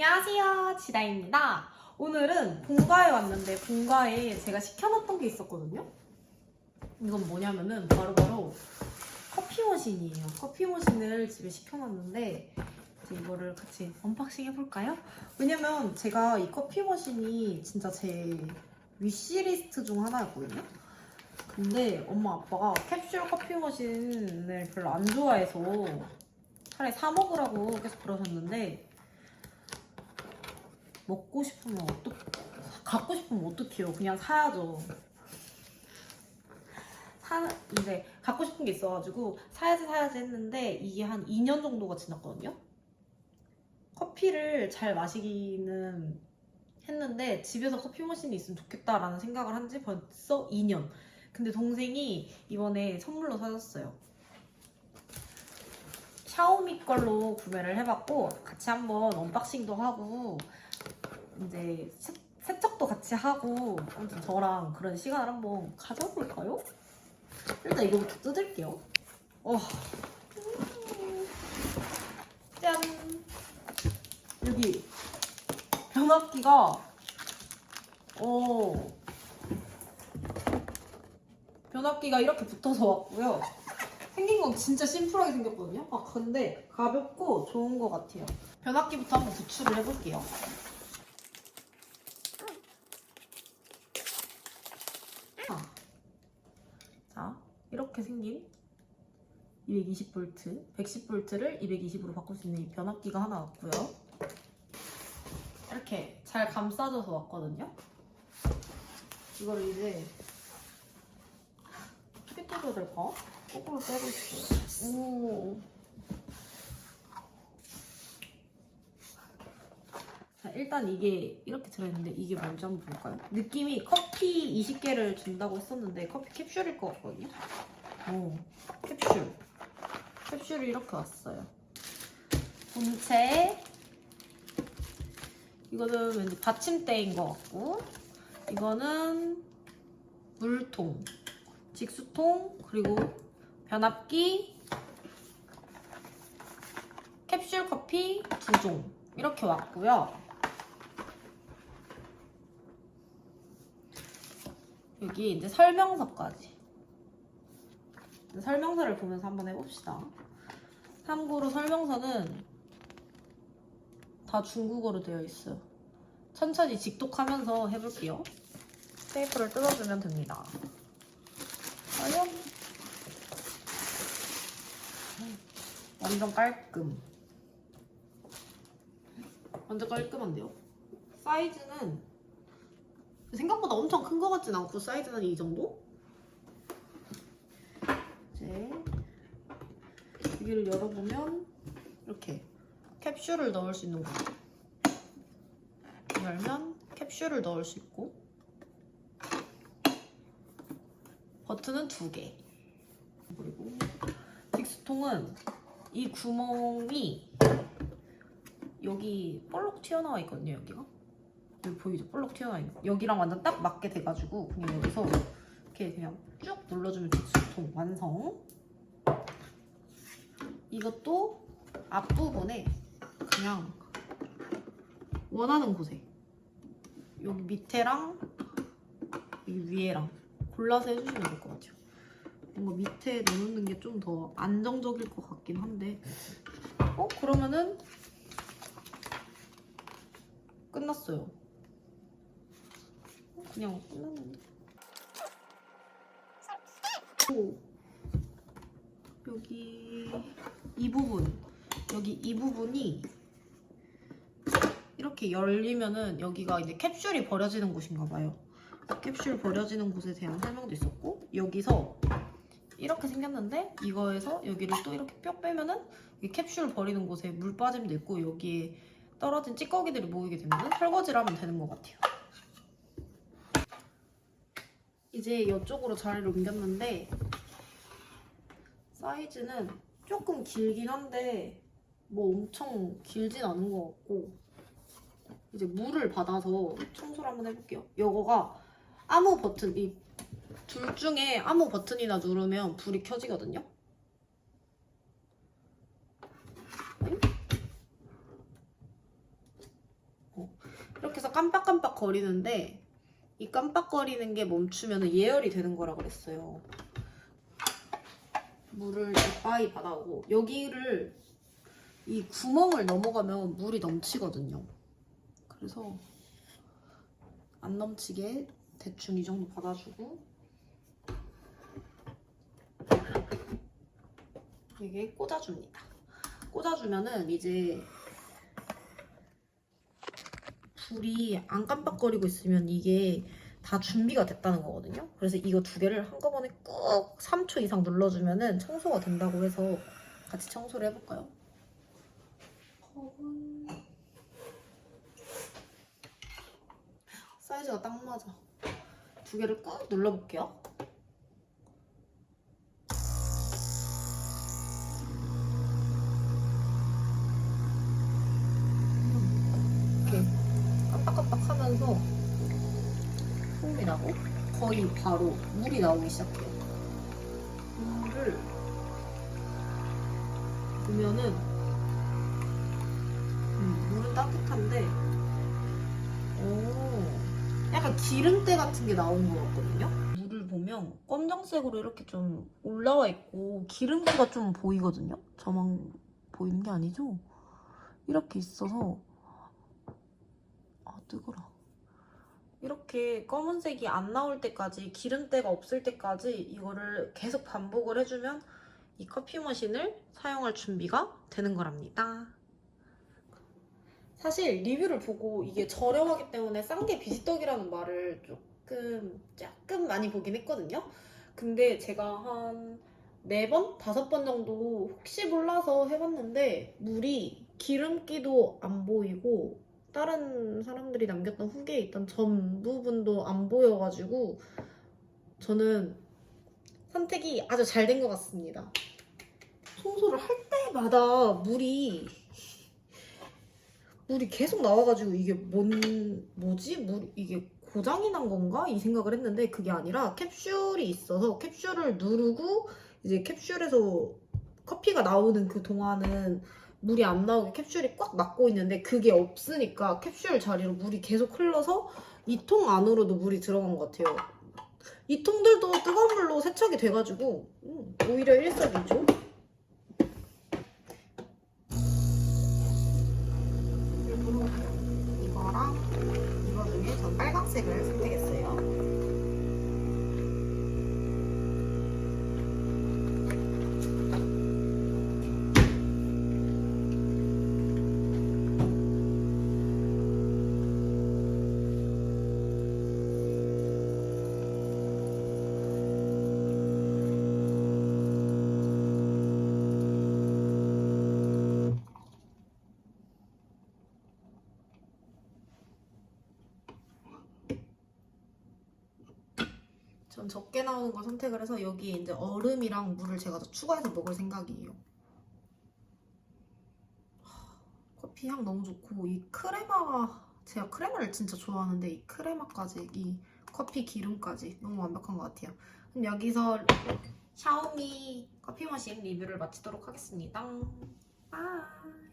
안녕하세요. 지다입니다. 오늘은 본가에 왔는데 본가에 제가 시켜놨던 게 있었거든요. 이건 뭐냐면은 바로 바로 커피 머신이에요. 커피 머신을 집에 시켜놨는데 이거를 같이 언박싱 해볼까요? 왜냐면 제가 이 커피 머신이 진짜 제 위시리스트 중 하나였거든요. 근데 엄마 아빠가 캡슐 커피 머신을 별로 안 좋아해서 차라리 사 먹으라고 계속 그러셨는데 먹고 싶으면 어떡 갖고 싶으면 어떡해요? 그냥 사야죠. 사 이제 갖고 싶은 게 있어가지고 사야지 사야지 했는데 이게 한 2년 정도가 지났거든요. 커피를 잘 마시기는 했는데 집에서 커피 머신이 있으면 좋겠다라는 생각을 한 지 벌써 2년. 근데 동생이 이번에 선물로 사줬어요. 샤오미 걸로 구매를 해봤고 같이 한번 언박싱도 하고 이제 세- 세척도 같이 하고 아무튼 저랑 그런 시간을 한번 가져볼까요? 일단 이거부터 뜯을게요. 어. 음. 짠. 여기 변압기가 어 변압기가 이렇게 붙어서 왔고요. 생긴 건 진짜 심플하게 생겼거든요. 아 근데 가볍고 좋은 것 같아요. 변압기부터 한번 구출을 해볼게요. 아. 자, 이렇게 생긴 220V, 110V를 220으로 바꿀 수 있는 이 변압기가 하나 왔고요. 이렇게 잘 감싸줘서 왔거든요. 이걸 이제 어떻게 뜯어야 될까? 거꾸로 빼고 있어요. 오. 자, 일단 이게 이렇게 들어있는데 이게 뭔지 한번 볼까요? 느낌이 커피 20개를 준다고 했었는데 커피 캡슐일 것 같거든요. 오, 캡슐. 캡슐이 이렇게 왔어요. 본체. 이거는 왠지 받침대인 것 같고 이거는 물통, 직수통, 그리고 변압기, 캡슐 커피 두 종 이렇게 왔고요. 여기 이제 설명서까지. 설명서를 보면서 한번 해봅시다. 참고로 설명서는 다 중국어로 되어 있어요. 천천히 직독하면서 해볼게요. 테이프를 뜯어주면 됩니다. 완전 깔끔. 완전 깔끔한데요? 사이즈는 생각보다 엄청 큰 것 같진 않고 사이즈는 이 정도? 이제 여기를 열어보면 이렇게 캡슐을 넣을 수 있는 거죠. 열면 캡슐을 넣을 수 있고 버튼은 두 개. 그리고 빅스통은 이 구멍이 여기 볼록 튀어나와 있거든요, 여기가. 여기 보이죠? 볼록 튀어나와 있는 거. 여기랑 완전 딱 맞게 돼가지고 그냥 여기서 이렇게 그냥 쭉 눌러주면 빅스통 완성. 이것도 앞부분에 그냥 원하는 곳에 여기 밑에랑 여기 위에랑 골라서 해주시면 될 것 같아요. 뭔가 밑에 넣는 게 좀 더 안정적일 것 같긴 한데 어? 그러면은 끝났어요. 어, 그냥 끝났는데 오. 여기 이 부분 여기 이 부분이 이렇게 열리면은 여기가 이제 캡슐이 버려지는 곳인가 봐요. 캡슐 버려지는 곳에 대한 설명도 있었고 여기서 이렇게 생겼는데 이거에서 여기를 또 이렇게 뿅 빼면은 이 캡슐 버리는 곳에 물 빠짐도 있고 여기에 떨어진 찌꺼기들이 모이게 되면 설거지를 하면 되는 것 같아요. 이제 이쪽으로 자리를 옮겼는데 사이즈는 조금 길긴 한데 뭐 엄청 길진 않은 것 같고 이제 물을 받아서 청소를 한번 해볼게요. 이거가 아무 버튼 이 둘 중에 아무 버튼이나 누르면 불이 켜지거든요. 응? 어, 이렇게 해서 깜빡깜빡 거리는데 이 깜빡거리는 게 멈추면 예열이 되는 거라 그랬어요. 물을 이빠이 받아오고 여기를 이 구멍을 넘어가면 물이 넘치거든요. 그래서 안 넘치게 대충 이 정도 받아주고 이게 꽂아줍니다. 꽂아주면은 이제 불이 안 깜빡거리고 있으면 이게 다 준비가 됐다는 거거든요. 그래서 이거 두 개를 한꺼번에 꾹 3초 이상 눌러주면은 청소가 된다고 해서 같이 청소를 해볼까요? 컵은 사이즈가 딱 맞아. 두 개를 꾹 눌러볼게요. 이렇게 깜빡깜빡 하면서 소음이 나고 거의 바로 물이 나오기 시작해요. 물을 보면은 음, 물은 따뜻한데 오, 약간 기름때 같은 게 나오는 것 같거든요. 물을 보면 검정색으로 이렇게 좀 올라와 있고 기름기가 좀 보이거든요. 저만 보이는 게 아니죠? 이렇게 있어서 아 뜨거라. 이렇게 검은색이 안 나올 때까지 기름때가 없을 때까지 이거를 계속 반복을 해주면 이 커피 머신을 사용할 준비가 되는 거랍니다. 사실 리뷰를 보고 이게 저렴하기 때문에 싼 게 비지떡이라는 말을 조금 조금 많이 보긴 했거든요. 근데 제가 한 네 번, 다섯 번 정도 혹시 몰라서 해봤는데 물이 기름기도 안 보이고 다른 사람들이 남겼던 후기에 있던 점 부분도 안 보여가지고 저는 선택이 아주 잘 된 것 같습니다. 청소를 할 때마다 물이 물이 계속 나와가지고 이게 뭔 뭐지? 물 이게 고장이 난 건가? 이 생각을 했는데 그게 아니라 캡슐이 있어서 캡슐을 누르고 이제 캡슐에서 커피가 나오는 그 동안은 물이 안 나오게 캡슐이 꽉 막고 있는데 그게 없으니까 캡슐 자리로 물이 계속 흘러서 이 통 안으로도 물이 들어간 것 같아요. 이 통들도 뜨거운 물로 세척이 돼가지고 음, 오히려 일석이조. 전 적게 나오는 걸 선택을 해서 여기에 이제 얼음이랑 물을 제가 더 추가해서 먹을 생각이에요. 하, 커피 향 너무 좋고 이 크레마가 제가 크레마를 진짜 좋아하는데 이 크레마까지 이 커피 기름까지 너무 완벽한 것 같아요. 그럼 여기서 샤오미 커피 머신 리뷰를 마치도록 하겠습니다. 아.